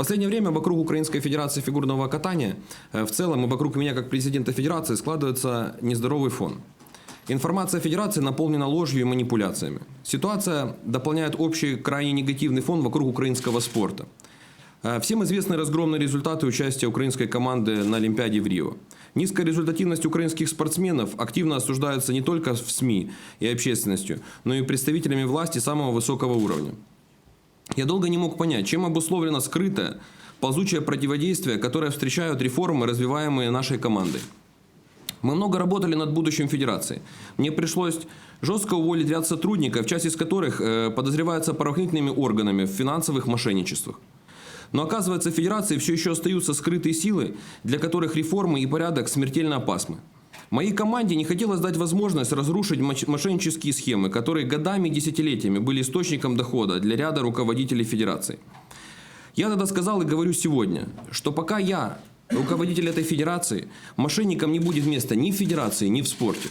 последнее время вокруг Украинской Федерации фигурного катания э, в целом и вокруг меня как президента Федерации складывается нездоровый фон. Информация Федерации наполнена ложью и манипуляциями. Ситуация дополняет общий крайне негативный фон вокруг украинского спорта. Э, Всем известны разгромные результаты участия украинской команды на Олимпиаде в Рио. Низкая результативность украинских спортсменов активно осуждается не только в СМИ и общественностью, но и представителями власти самого высокого уровня. Я долго не мог понять, чем обусловлено скрытое, ползучее противодействие, которое встречают реформы, развиваемые нашей командой. Мы много работали над будущим Федерации. Мне пришлось жестко уволить ряд сотрудников, часть из которых э, подозревается правоохранительными органами в финансовых мошенничествах. Но оказывается, в Федерации все еще остаются скрытые силы, для которых реформы и порядок смертельно опасны. Моей команде не хотелось дать возможность разрушить мошеннические схемы, которые годами и десятилетиями были источником дохода для ряда руководителей Федерации. Я тогда сказал и говорю сегодня, что пока я руководитель этой федерации, мошенникам не будет места ни в федерации, ни в спорте.